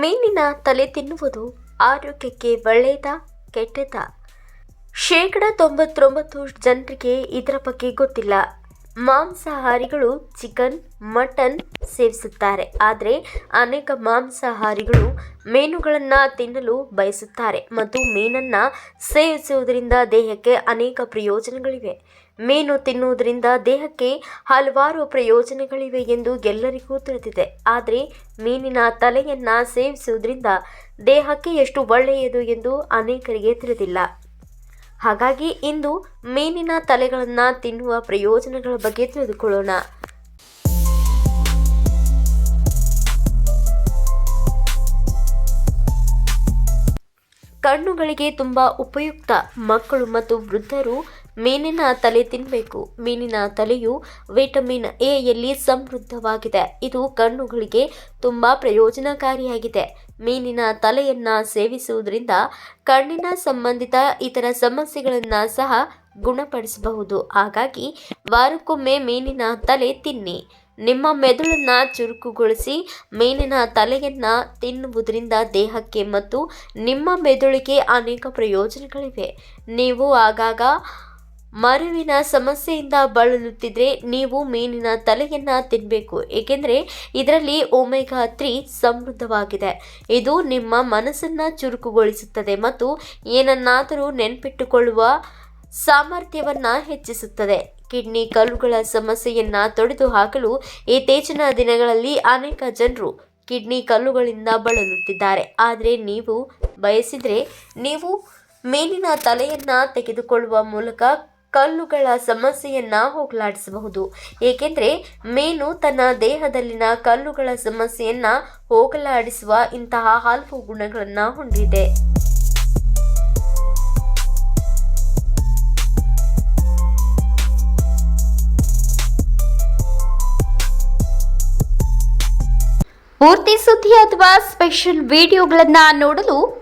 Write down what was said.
ಮೀನಿನ ತಲೆ ತಿನ್ನುವುದು ಆರೋಗ್ಯಕ್ಕೆ ಒಳ್ಳೆಯದ, ಕೆಟ್ಟದ? ಶೇಕಡ ತೊಂಬತ್ತೊಂಬತ್ತು ಜನರಿಗೆ ಇದರ ಬಗ್ಗೆ ಗೊತ್ತಿಲ್ಲ. ಮಾಂಸಾಹಾರಿಗಳು ಚಿಕನ್, ಮಟನ್ ಸೇವಿಸುತ್ತಾರೆ. ಆದರೆ ಅನೇಕ ಮಾಂಸಾಹಾರಿಗಳು ಮೀನುಗಳನ್ನು ತಿನ್ನಲು ಬಯಸುತ್ತಾರೆ ಮತ್ತು ಮೀನನ್ನು ಸೇವಿಸುವುದರಿಂದ ದೇಹಕ್ಕೆ ಅನೇಕ ಪ್ರಯೋಜನಗಳಿವೆ. ಮೀನು ತಿನ್ನುವುದರಿಂದ ದೇಹಕ್ಕೆ ಹಲವಾರು ಪ್ರಯೋಜನಗಳಿವೆ ಎಂದು ಎಲ್ಲರಿಗೂ ತಿಳಿದಿದೆ. ಆದರೆ ಮೀನಿನ ತಲೆಯನ್ನು ಸೇವಿಸುವುದರಿಂದ ದೇಹಕ್ಕೆ ಎಷ್ಟು ಒಳ್ಳೆಯದು ಎಂದು ಅನೇಕರಿಗೆ ತಿಳಿದಿಲ್ಲ. ಹಾಗಾಗಿ ಇಂದು ಮೀನಿನ ತಲೆಗಳನ್ನು ತಿನ್ನುವ ಪ್ರಯೋಜನಗಳ ಬಗ್ಗೆ ತಿಳಿದುಕೊಳ್ಳೋಣ. ಕಣ್ಣುಗಳಿಗೆ ತುಂಬ ಉಪಯುಕ್ತ ಮಕ್ಕಳು ಮತ್ತು ವೃದ್ಧರು ಮೀನಿನ ತಲೆ ತಿನ್ನಬೇಕು ಮೀನಿನ ತಲೆಯು ವಿಟಮಿನ್ ಎ ಯಲ್ಲಿ ಸಮೃದ್ಧವಾಗಿದೆ. ಇದು ಕಣ್ಣುಗಳಿಗೆ ತುಂಬ ಪ್ರಯೋಜನಕಾರಿಯಾಗಿದೆ. ಮೀನಿನ ತಲೆಯನ್ನು ಸೇವಿಸುವುದರಿಂದ ಕಣ್ಣಿನ ಸಂಬಂಧಿತ ಇತರ ಸಮಸ್ಯೆಗಳನ್ನು ಸಹ ಗುಣಪಡಿಸಬಹುದು. ಹಾಗಾಗಿ ವಾರಕ್ಕೊಮ್ಮೆ ಮೀನಿನ ತಲೆ ತಿನ್ನಿ. ನಿಮ್ಮ ಮೆದುಳನ್ನು ಚುರುಕುಗೊಳಿಸಿ ಮೀನಿನ ತಲೆಯನ್ನು ತಿನ್ನುವುದರಿಂದ ದೇಹಕ್ಕೆ ಮತ್ತು ನಿಮ್ಮ ಮೆದುಳಿಗೆ ಅನೇಕ ಪ್ರಯೋಜನಗಳಿವೆ. ನೀವು ಆಗಾಗ ಮರುವಿನ ಸಮಸ್ಯೆಯಿಂದ ಬಳಲುತ್ತಿದ್ರೆ ನೀವು ಮೀನಿನ ತಲೆಯನ್ನು ತಿನ್ನಬೇಕು ಏಕೆಂದರೆ ಇದರಲ್ಲಿ ಒಮೆಗಾ ತ್ರೀ ಸಮೃದ್ಧವಾಗಿದೆ. ಇದು ನಿಮ್ಮ ಮನಸ್ಸನ್ನು ಚುರುಕುಗೊಳಿಸುತ್ತದೆ ಮತ್ತು ಏನನ್ನಾದರೂ ನೆನಪಿಟ್ಟುಕೊಳ್ಳುವ ಸಾಮರ್ಥ್ಯವನ್ನು ಹೆಚ್ಚಿಸುತ್ತದೆ. ಕಿಡ್ನಿ ಕಲ್ಲುಗಳ ಸಮಸ್ಯೆಯನ್ನು ತೊಡೆದುಹಾಕಲು ಇತ್ತೀಚಿನ ದಿನಗಳಲ್ಲಿ ಅನೇಕ ಜನರು ಕಿಡ್ನಿ ಕಲ್ಲುಗಳಿಂದ ಬಳಲುತ್ತಿದ್ದಾರೆ. ಆದರೆ ನೀವು ಬಯಸಿದರೆ ನೀವು ಮೀನಿನ ತಲೆಯನ್ನು ತೆಗೆದುಕೊಳ್ಳುವ ಮೂಲಕ ಕಲ್ಲುಗಳ ಸಮಸ್ಯೆಯನ್ನು ಹೋಗಲಾಡಿಸಬಹುದು. ಏಕೆಂದರೆ ಮೀನು ತನ್ನ ದೇಹದಲ್ಲಿನ ಕಲ್ಲುಗಳ ಸಮಸ್ಯೆಯನ್ನು ಹೋಗಲಾಡಿಸುವ ಇಂತಹ ಹಲವು ಗುಣಗಳನ್ನು ಹೊಂದಿದೆ. ಪೂರ್ತಿ ಸುದ್ದಿ ಅಥವಾ ಸ್ಪೆಷಲ್ ವಿಡಿಯೋಗಳನ್ನು ನೋಡಲು